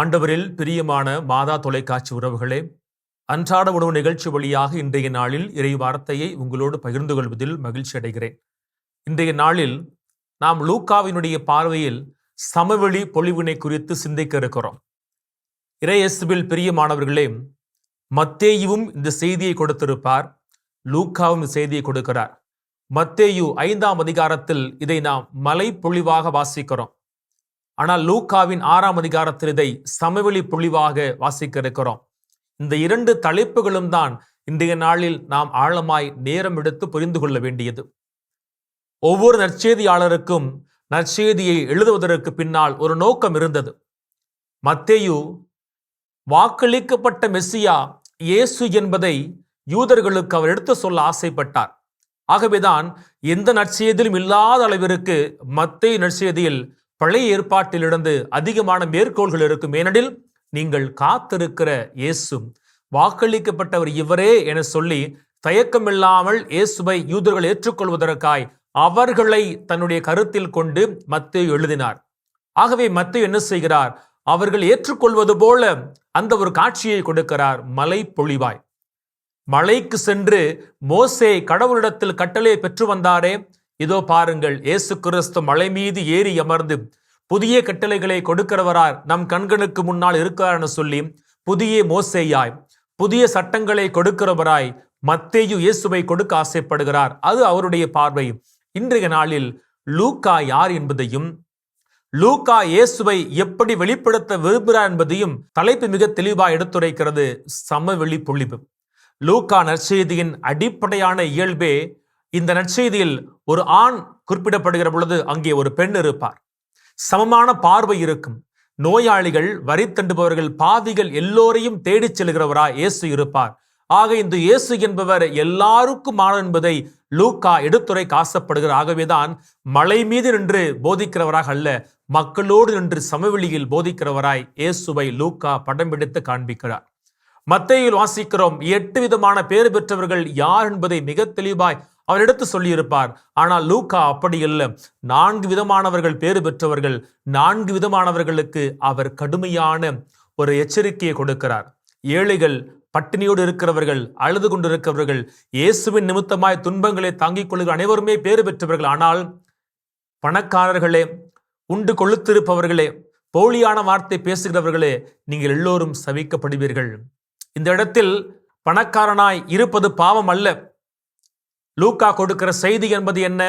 ஆண்டவரில் பிரியமான மாதா தொலைக்காட்சி உறவுகளே அன்றாட உணவு நிகழ்ச்சி வழியாக இன்றைய நாளில் இறை வார்த்தையை உங்களோடு பகிர்ந்து கொள்வதில் மகிழ்ச்சி அடைகிறேன். இன்றைய நாளில் நாம் லூக்காவினுடைய பார்வையில் சமவெளி பொழிவினை குறித்து சிந்திக்க இருக்கிறோம். இறையசுவில் பிரியமானவர்களே மத்தேயுவும் இந்த செய்தியை கொடுத்திருப்பார் லூக்காவும் இந்த செய்தியை கொடுக்கிறார். மத்தேயு ஐந்தாம் அதிகாரத்தில் இதை நாம் மலை பொழிவாக வாசிக்கிறோம். ஆனால் லூக்காவின் ஆறாம் அதிகாரத்தில் இதை சமவெளி பொழிவாக வாசிக்க இருக்கிறோம் இந்த இரண்டு தலைப்புகளும் தான் இன்றைய நாளில் நாம் ஆழமாய் நேரம் எடுத்து புரிந்து கொள்ள வேண்டியது. ஒவ்வொரு நற்செய்தியாளருக்கும் நற்செய்தியை எழுதுவதற்கு பின்னால் ஒரு நோக்கம் இருந்தது. மத்தேயு வாக்களிக்கப்பட்ட மெஸ்ஸியா இயேசு என்பதை யூதர்களுக்கு அவர் எடுத்து சொல்ல ஆசைப்பட்டார். ஆகவேதான் எந்த நற்செய்தியிலும் இல்லாத அளவிற்கு மத்திய நற்செய்தியில் பழைய ஏற்பாட்டிலிருந்து அதிகமான மேற்கோள்கள் இருக்கும். ஏனெனில் நீங்கள் காத்திருக்கிற இயேசு வாக்களிக்கப்பட்டவர் இவரே என சொல்லி தயக்கமில்லாமல் இயேசுவை யூதர்கள் ஏற்றுக்கொள்வதற்காய் அவர்களை தன்னுடைய கருத்தில் கொண்டு மத்தேயு எழுதினார். ஆகவே மத்தேயு என்ன செய்கிறார்? அவர்கள் ஏற்றுக்கொள்வது போல அந்த ஒரு காட்சியை கொடுக்கிறார். மலை பொழிவாய். மலைக்கு சென்று மோசே கடவுளிடத்தில் கட்டளையை பெற்று வந்தாரே. இதோ பாருங்கள் இயேசு கிறிஸ்து மலை மீது ஏறி அமர்ந்து புதிய கட்டளைகளை கொடுக்கிறவரார் நம் கண்களுக்கு முன்னால் இருக்கிறார்னு சொல்லி புதிய மோசேயாய் புதிய சட்டங்களை கொடுக்கிறவராய் மத்தேயு இயேசுவை கொடுக்க ஆசைப்படுகிறார். அது அவருடைய பார்வை. இன்றைய நாளில் லூக்கா யார் என்பதையும் லூக்கா இயேசுவை எப்படி வெளிப்படுத்த விரும்புகிறார் என்பதையும் தலைப்பு மிக தெளிவாக எடுத்துரைக்கிறது சமவெளி பொழிவு லூக்கா நற்செய்தியின் அடிப்படையான இயல்பே இந்த நற்செய்தியில் ஒரு ஆண் குறிப்பிடப்படுகிற பொழுது அங்கே ஒரு பெண் இருப்பார். சமமான பார்வை இருக்கும். நோயாளிகள் வரி தண்டுபவர்கள் பாவிகள் எல்லோரையும் தேடிச் செல்கிறவரா இயேசு இருப்பார். ஆக இந்த இயேசு என்பவர் எல்லாருக்கும் என்பதை லூக்கா எடுத்துரை காசப்படுகிறார். ஆகவேதான் மலை மீது நின்று போதிக்கிறவராக அல்ல மக்களோடு நின்று சமவெளியில் போதிக்கிறவராய் இயேசுவை லூக்கா படம் பிடித்து காண்பிக்கிறார். மத்தையில் வாசிக்கிறோம் எட்டு விதமான பேறு பெற்றவர்கள் யார் என்பதை மிக தெளிவாய் அவர் எடுத்து சொல்லியிருப்பார். ஆனால் லூக்கா அப்படி இல்லை. நான்கு விதமானவர்கள் பேறு பெற்றவர்கள் நான்கு விதமானவர்களுக்கு அவர் கடுமையான ஒரு எச்சரிக்கையை கொடுக்கிறார். ஏழைகள் பட்டினியோடு இருக்கிறவர்கள் அழுது கொண்டிருக்கிறவர்கள் இயேசுவின் நிமித்தமாய் துன்பங்களை தாங்கிக் கொள்கிற அனைவருமே பேறு பெற்றவர்கள். ஆனால் பணக்காரர்களே உண்டு கொளுத்திருப்பவர்களே போலியான வார்த்தை பேசுகிறவர்களே நீங்கள் எல்லோரும் சவிக்கப்படுவீர்கள். இந்த இடத்தில் பணக்காரனாய் இருப்பது பாவம் அல்ல. லூக்கா கொடுக்கிற செய்தி என்பது என்ன?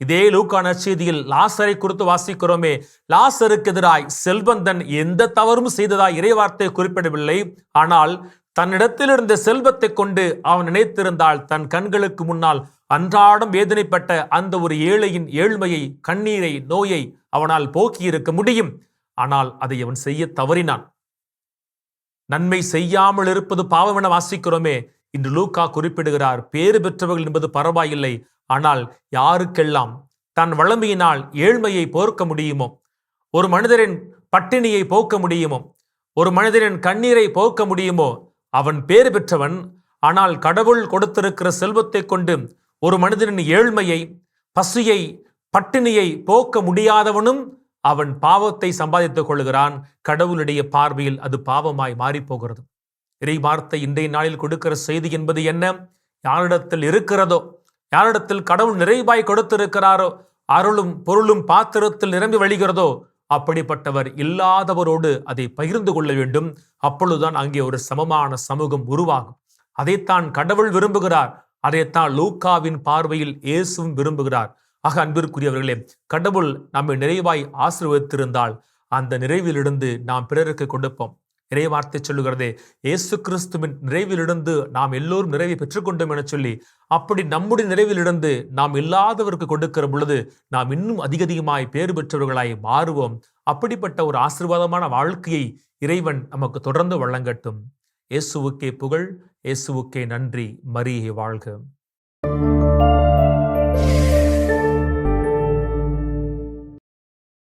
இதே லூக்கா நற்செய்தியில் லாசரை குறித்து வாசிக்கிறோமே. லாசருக்கு எதிராய் செல்வந்தன் எந்த தவறும் செய்ததாய் இறைவார்த்தை குறிப்பிடவில்லை. ஆனால் தன்னிடத்தில் இருந்த செல்வத்தை கொண்டு அவன் நினைத்திருந்தால் தன் கண்களுக்கு முன்னால் அன்றாடம் வேதனைப்பட்ட அந்த ஒரு ஏழையின் ஏழ்மையை கண்ணீரை நோயை அவனால் போக்கியிருக்க முடியும். ஆனால் அதை அவன் செய்ய தவறினான். நன்மை செய்யாமல் இருப்பது பாவம் என வாசிக்கிறோமே. இன்று லூக்கா குறிப்பிடுகிறார் பேறு பெற்றவர்கள் என்பது பரவாயில்லை ஆனால் யாருக்கெல்லாம்? தன் வளமையினால் ஏழ்மையை போர்க்க முடியுமோ? ஒரு மனிதரின் பட்டினியை போக்க முடியுமோ? ஒரு மனிதரின் கண்ணீரை போக்க முடியுமோ? அவன் பேறு பெற்றவன் ஆனால் கடவுள் கொடுத்திருக்கிற செல்வத்தை கொண்டு ஒரு மனிதனின் ஏழ்மையை பசியை பட்டினியை போக்க முடியாதவனும் அவன் பாவத்தை சம்பாதித்துக் கொள்கிறான் கடவுளுடைய பார்வையில் அது பாவமாய் மாறிப்போகிறது இறை வார்த்தை இன்றைய நாளில் கொடுக்கிற செய்தி என்பது என்ன? யாரிடத்தில் இருக்கிறதோ யாரிடத்தில் கடவுள் நிறைவாய் கொடுத்திருக்கிறாரோ அருளும் பொருளும் பாத்திரத்தில் நிரம்பி வழிகிறதோ அப்படிப்பட்டவர் இல்லாதவரோடு அதை பகிர்ந்து கொள்ள வேண்டும். அப்பொழுதுதான் அங்கே ஒரு சமமான சமூகம் உருவாகும். அதைத்தான் கடவுள் விரும்புகிறார். அதைத்தான் லூக்காவின் பார்வையில் இயேசுவும் விரும்புகிறார். ஆக அன்பிற்குரியவர்களே கடவுள் நம்மை நிறைவாய் ஆசிர்வதித்திருந்தால் அந்த நிறைவிலிருந்து நாம் பிறருக்கு கொடுப்போம். இறைவார்த்தை சொல்லுகிறதே. இயேசு கிறிஸ்துவின் நிறைவிலிருந்து நாம் எல்லோரும் நிறைவை பெற்றுக்கொண்டோம் என சொல்லி அப்படி நம்முடைய நிறைவிலிருந்து நாம் இல்லாதவருக்கு கொடுக்கிற பொழுது நாம் இன்னும் அதிக அதிகமாய் பேறு பெற்றவர்களாய் மாறுவோம். அப்படிப்பட்ட ஒரு ஆசீர்வாதமான வாழ்க்கையை இறைவன் நமக்கு தொடர்ந்து வழங்கட்டும். இயேசுவுக்கே புகழ் இயேசுவுக்கே நன்றி. மரியே வாழ்க.